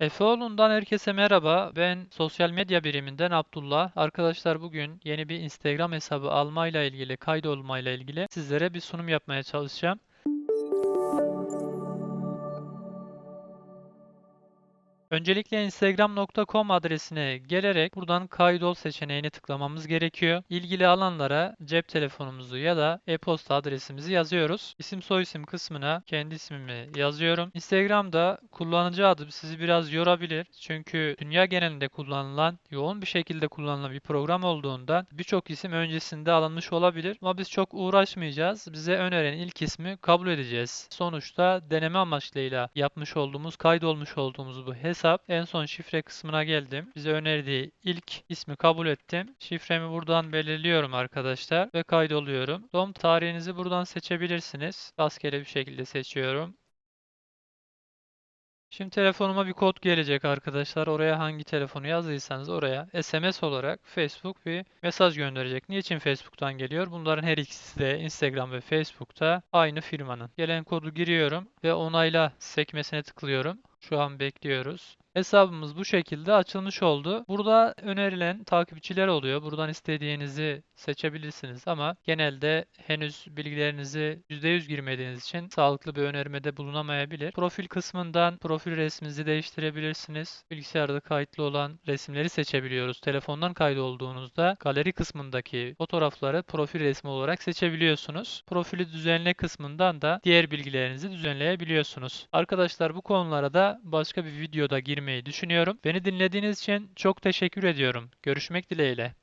Efeoğlu'ndan herkese merhaba. Ben sosyal medya biriminden Abdullah. Arkadaşlar bugün yeni bir Instagram hesabı almayla ilgili, kaydolmayla ilgili sizlere bir sunum yapmaya çalışacağım. Öncelikle instagram.com adresine gelerek buradan kaydol seçeneğini tıklamamız gerekiyor. İlgili alanlara cep telefonumuzu ya da e-posta adresimizi yazıyoruz. İsim soyisim kısmına kendi ismimi yazıyorum. Instagram'da kullanıcı adı sizi biraz yorabilir. Çünkü dünya genelinde kullanılan, yoğun bir şekilde kullanılan bir program olduğundan birçok isim öncesinde alınmış olabilir. Ama biz çok uğraşmayacağız. Bize öneren ilk ismi kabul edeceğiz. Sonuçta deneme amaçlıyla yapmış olduğumuz, kaydolmuş olduğumuz bu hesap en son şifre kısmına geldim. Bize önerdiği ilk ismi kabul ettim. Şifremi buradan belirliyorum arkadaşlar ve kaydoluyorum. Doğum tarihinizi buradan seçebilirsiniz. Rastgele bir şekilde seçiyorum. Şimdi telefonuma bir kod gelecek arkadaşlar. Oraya hangi telefonu yazdıysanız oraya SMS olarak Facebook bir mesaj gönderecek. Niçin Facebook'tan geliyor? Bunların her ikisi de Instagram ve Facebook'ta aynı firmanın. Gelen kodu giriyorum ve onayla sekmesine tıklıyorum. Şu an bekliyoruz. Hesabımız bu şekilde açılmış oldu. Burada önerilen takipçiler oluyor. Buradan istediğinizi seçebilirsiniz ama genelde henüz bilgilerinizi %100 girmediğiniz için sağlıklı bir önermede bulunamayabilir. Profil kısmından profil resminizi değiştirebilirsiniz. Bilgisayarda kayıtlı olan resimleri seçebiliyoruz. Telefondan kaydolduğunuzda galeri kısmındaki fotoğrafları profil resmi olarak seçebiliyorsunuz. Profili düzenle kısmından da diğer bilgilerinizi düzenleyebiliyorsunuz. Arkadaşlar bu konulara da başka bir videoda girmeyi düşünüyorum. Beni dinlediğiniz için çok teşekkür ediyorum. Görüşmek dileğiyle.